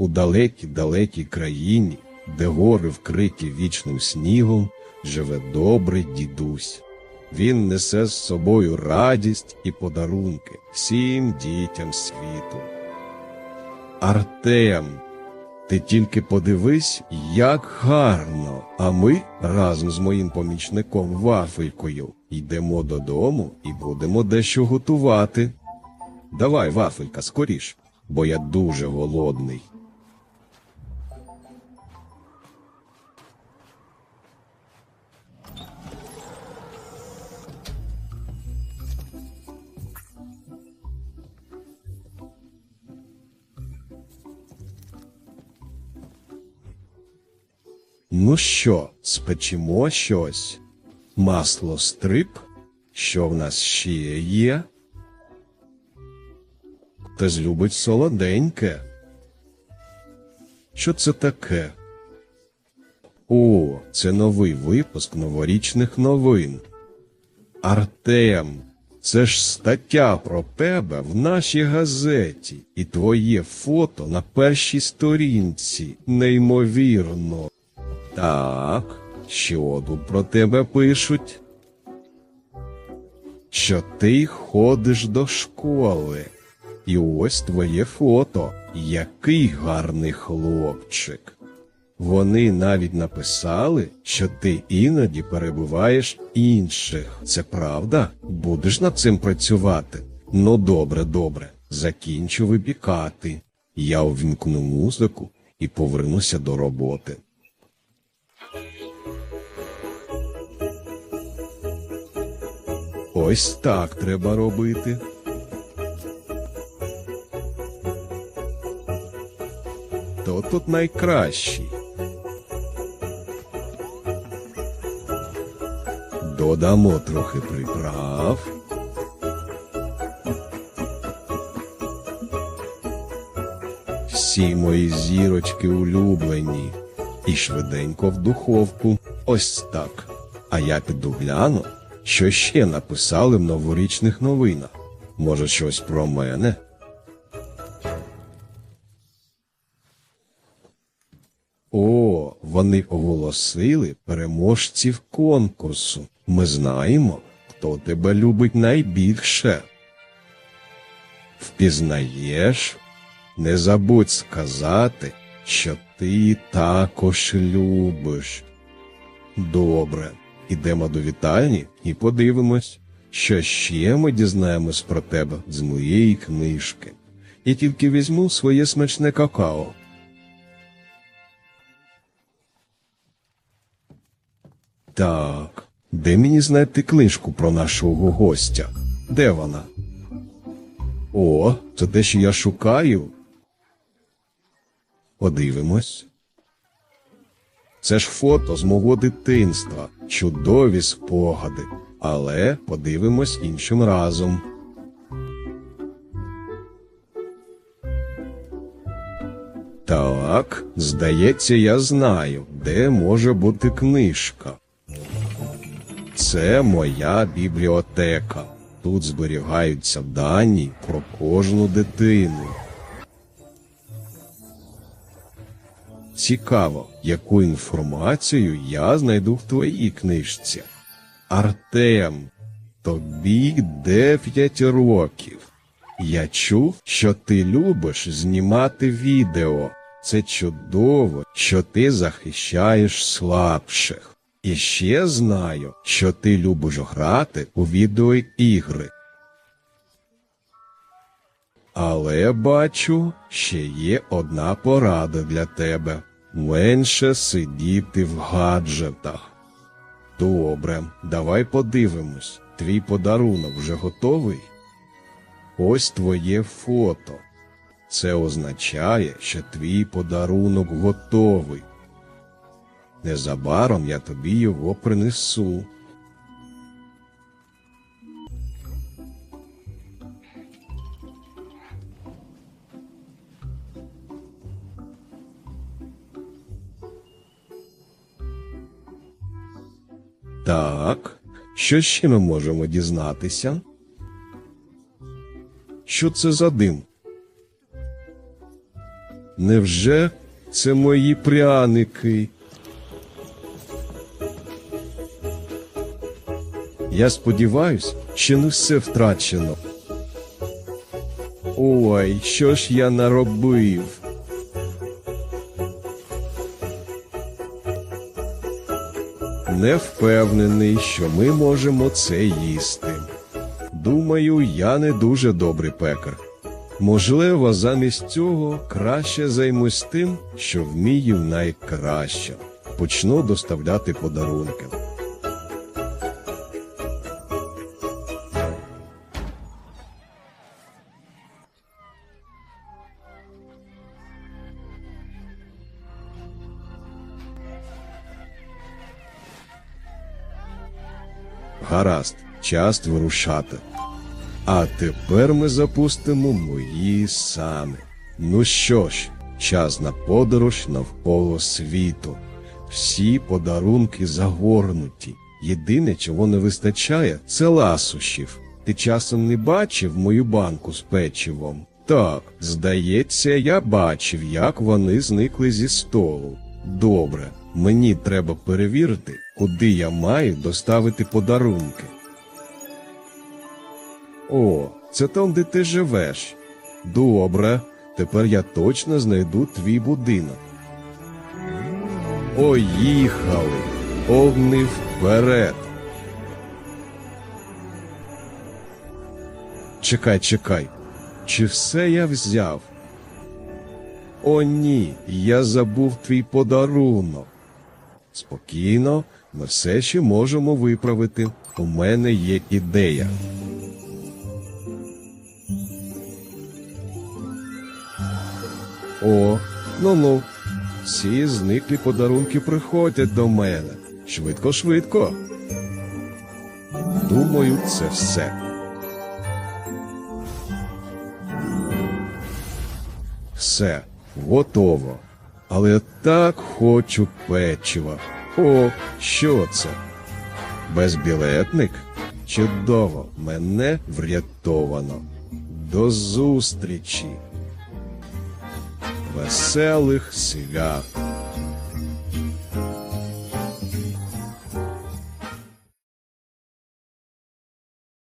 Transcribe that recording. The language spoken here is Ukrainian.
У далекій далекій країні, де гори вкриті вічним снігом, живе добрий дідусь. Він несе з собою радість і подарунки всім дітям світу. Артем, ти тільки подивись, як гарно. А ми разом з моїм помічником Вафелькою йдемо додому і будемо дещо готувати. Давай, Вафелька, скоріш, бо я дуже голодний. Ну що, спечемо щось? Масло стрип? Що в нас ще є? Хтось любить солоденьке. Що це таке? О, це новий випуск новорічних новин. Артем, це ж стаття про тебе в нашій газеті, і твоє фото на першій сторінці. Неймовірно. Так, що тут про тебе пишуть? Що ти ходиш до школи. І ось твоє фото. Який гарний хлопчик. Вони навіть написали, що ти іноді перебуваєш інших. Це правда? Будеш над цим працювати? Ну, добре, добре. Закінчу випікати. Я увімкну музику і повернуся до роботи. Ось так треба робити. Хто тут найкращий? Додамо трохи приправ. Всі мої зірочки улюблені. І швиденько в духовку. Ось так. А я піду гляну, що ще написали в новорічних новинах. Може, щось про мене? О, вони оголосили переможців конкурсу. Ми знаємо, хто тебе любить найбільше. Впізнаєш? Не забудь сказати, що ти також любиш. Добре, ідемо до вітальні і подивимось, що ще ми дізнаємось про тебе з моєї книжки. Я тільки візьму своє смачне какао. Так, де мені знайти книжку про нашого гостя? Де вона? О, це те, що я шукаю. Подивимось. Це ж фото з мого дитинства, чудові спогади. Але подивимось іншим разом. Так, здається, я знаю, де може бути книжка. Це моя бібліотека. Тут зберігаються дані про кожну дитину. Цікаво, яку інформацію я знайду в твоїй книжці. Артем, тобі 9 років. Я чув, що ти любиш знімати відео. Це чудово, що ти захищаєш слабших. І ще знаю, що ти любиш грати у відеоігри. Але бачу, ще є одна порада для тебе менше сидіти в гаджетах. Добре, давай подивимось. Твій подарунок вже готовий? Ось твоє фото. Це означає, що твій подарунок готовий. Незабаром я тобі його принесу. Так, що ще ми можемо дізнатися? Що це за дим? Невже це мої пряники? Я сподіваюсь, що не все втрачено. Ой, що ж я наробив? Не впевнений, що ми можемо це їсти. Думаю, я не дуже добрий пекар. Можливо, замість цього краще займусь тим, що вмію найкраще. Почну доставляти подарунки. Гаразд, час вирушати. А тепер ми запустимо мої сани. Ну що ж, час на подорож навколо світу. Всі подарунки загорнуті. Єдине, чого не вистачає, це ласощів. Ти часом не бачив мою банку з печивом? Так, здається, я бачив, як вони зникли зі столу. Добре, мені треба перевірити, куди я маю доставити подарунки. О, це там, де ти живеш. Добре, тепер я точно знайду твій будинок. Поїхали! Огни вперед! Чекай, чекай. Чи все я взяв? О, ні, я забув твій подарунок. Спокійно, ми все ще можемо виправити. У мене є ідея. О, ну ну. Всі зниклі подарунки приходять до мене. Швидко, швидко. Думаю, це все. Все, готово. Але я так хочу печива. О, що це? Безбілетник? Чудово, мене врятовано. До зустрічі. Веселих свят.